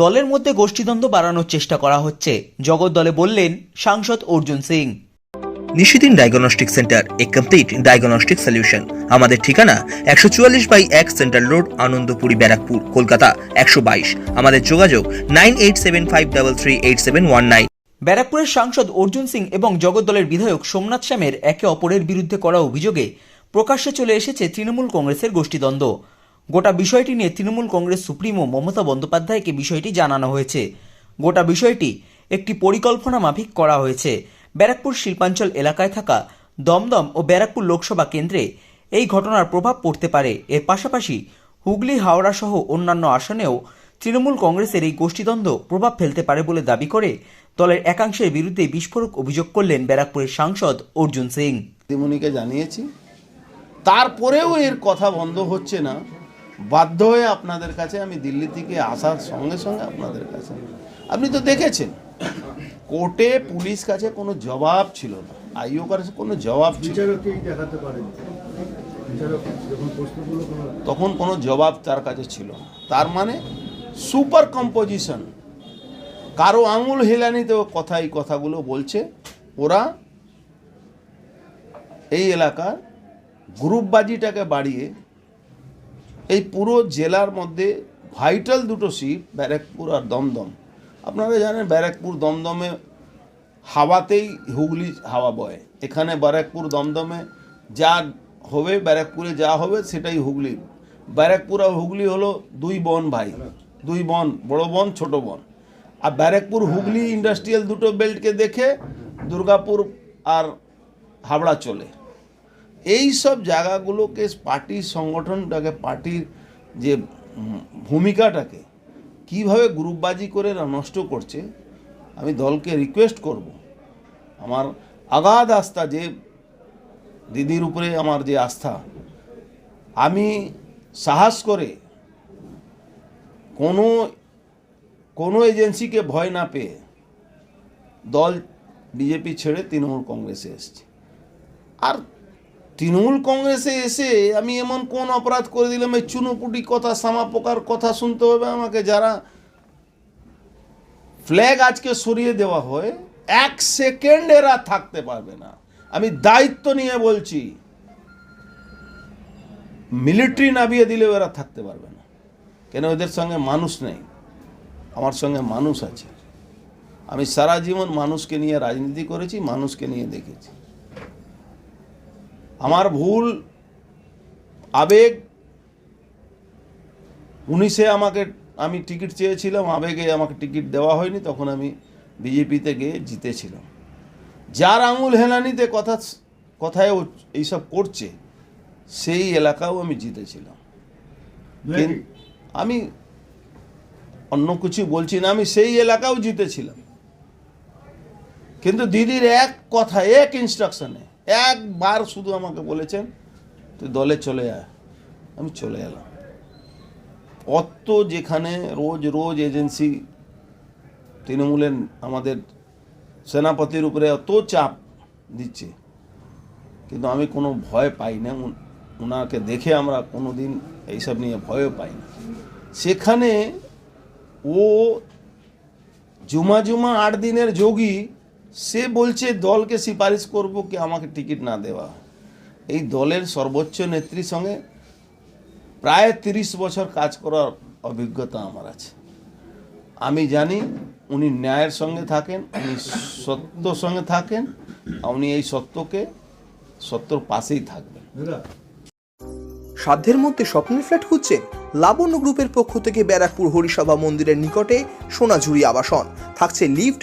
দলের মধ্যে গোষ্ঠীদ্বন্দ্ব বাড়ানোর চেষ্টা করা হচ্ছে জগৎ দলে বললেন সাংসদ Arjun Singh. Nishidin diagnostic centre a complete diagnostic solution আমাদের ঠিকানা একশো চুয়াল্লিশ বাই এক সেন্ট্রাল রোড আনন্দপুরি ব্যারাকপুর কলকাতা একশো বাইশ। আমাদের যোগাযোগ nine eight seven five double three eight seven one nine. ব্যারাকপুরের সাংসদ অর্জুন সিং এবং জগৎ দলের বিধায়ক সোমনাথ শ্যামের একে অপরের বিরুদ্ধে করা অভিযোগে প্রকাশ্যে চলে এসেছে তৃণমূল কংগ্রেসের গোষ্ঠীদ্বন্দ্ব। গোটা বিষয়টি নিয়ে তৃণমূল কংগ্রেস সুপ্রিমো মমতা বন্দ্যোপাধ্যায়কে বিষয়টি জানানো হয়েছে। গোটা বিষয়টি একটি পরিকল্পনা মাফিক করা হয়েছে। ব্যারাকপুর শিল্পাঞ্চল এলাকায় থাকা দমদম ও ব্যারাকপুর লোকসভা কেন্দ্রে এই ঘটনার প্রভাব পড়তে পারে। এর পাশাপাশি হুগলি, হাওড়া সহ অন্যান্য আসনেও তৃণমূল কংগ্রেসের এই গোষ্ঠীদ্বন্দ্ব প্রভাব ফেলতে পারে বলে দাবি করে দলের একাংশের বিরুদ্ধে বিস্ফোরক অভিযোগ করলেন ব্যারাকপুরের সাংসদ অর্জুন সিং। জানিয়েছি। তারপরেও এর কথা বন্ধ হচ্ছে না। বাধ্য হয়ে আপনাদের কাছে আমি দিল্লি থেকে আসার সঙ্গে সঙ্গে আপনাদের কাছে আপনি তো দেখেছেন কোর্টে পুলিশ কাছে কোনো জবাব ছিল না আইও কাছে কোনো জবাব ছিল তখন কোনো জবাব তার কাছে ছিল না। তার মানে সুপার কম্পোজিশন। কারও আঙুল হেলানিতেও কথা এই কথাগুলো বলছে। ওরা এই এলাকার গ্রুপবাজিটাকে বাড়িয়ে এই পুরো জেলার মধ্যে ভাইটাল দুটো সিট ব্যারাকপুর আর দমদম। আপনারা জানেন ব্যারাকপুর দমদমে হাওয়াতেই হুগলি হাওয়া বয়। এখানে ব্যারাকপুর দমদমে যা হবে, ব্যারাকপুরে যা হবে সেটাই হুগলি। ব্যারাকপুর আর হুগলি হলো দুই বোন ভাই। দুই বোন, বড় বোন, ছোট বোন। আর ব্যারাকপুর হুগলি ইন্ডাস্ট্রিয়াল দুটো বেল্টকে দেখে দুর্গাপুর আর হাবড়া চলে। এই সব জায়গাগুলোকে পার্টির সংগঠনটাকে, পার্টির যে ভূমিকাটাকে কীভাবে গ্রুপবাজি করে নষ্ট করছে, আমি দলকে রিকোয়েস্ট করব। আমার আগাধ আস্থা, যে দিদির উপরে আমার যে আস্থা, আমি সাহস করে কোনো কোনো এজেন্সিকে ভয় না পেয়ে দল বিজেপি ছেড়ে তৃণমূল কংগ্রেসে এসছে। আর তৃণমূল কংগ্রেসে এসে আমি এমন কোন অপরাধ করে দিলাম, এই চুনোপুটি কথা সামা পোকার কথা শুনতে হবে আমাকে। যারা ফ্ল্যাগ আজকে সরিয়ে দেওয়া হয়, এক সেকেন্ড এরা থাকতে পারবে না। আমি দায়িত্ব নিয়ে বলছি মিলিটারি নামিয়ে দিলেও এরা থাকতে পারবে না। কেন? ওদের সঙ্গে মানুষ নেই। আমার সঙ্গে মানুষ আছে। আমি সারা জীবন মানুষকে নিয়ে রাজনীতি করেছি, মানুষকে নিয়ে দেখেছি। আমার ভুল আবেগ উনিশে আমাকে আমি টিকিট চেয়েছিলাম আবেগে আমাকে টিকিট দেওয়া হয়নি তখন আমি বিজেপিতে গিয়ে জিতেছিলাম। যার আঙুল হেলানিতে কথা কথায় এইসব করছে সেই এলাকাও আমি জিতেছিলাম। আমি অন্য কিছু বলছি না আমি সেই এলাকাও জিতেছিলাম। কিন্তু দিদির এক কথা এক ইনস্ট্রাকশনে একবার শুধু আমাকে বলেছেন, তুই দলে চলে আয়। আমি চলে এলাম। অত যেখানে রোজ রোজ এজেন্সি, তৃণমূলের আমাদের সেনাপতির উপরে অত চাপ দিচ্ছে, কিন্তু আমি কোনো ভয় পাই না। ওনাকে দেখে আমরা কোনো দিন এইসব নিয়ে ভয়ও পাই না। সেখানে ও জুমা জুমা আট দিনের যোগী সে বলছে দলকে সুপারিশ করব কি আমাকে টিকিট না দেওয়া? এই দলের সর্বোচ্চ নেত্রীর সঙ্গে প্রায় তিরিশ বছর কাজ করার অভিজ্ঞতা আমার আছে। আমি জানি উনি ন্যায়ের সঙ্গে থাকেন উনি সত্যর সঙ্গে থাকেন উনি এই সত্যকে সত্যর পাশেই থাকবেন। সাধ্যের মধ্যে স্বপ্নের ফ্ল্যাট খুঁজছেন লাবণ্য গ্রুপের পক্ষ থেকে ব্যারাকপুর হরিসভা মন্দিরের নিকটে সোনাঝুরি আবাসন। থাকছে lift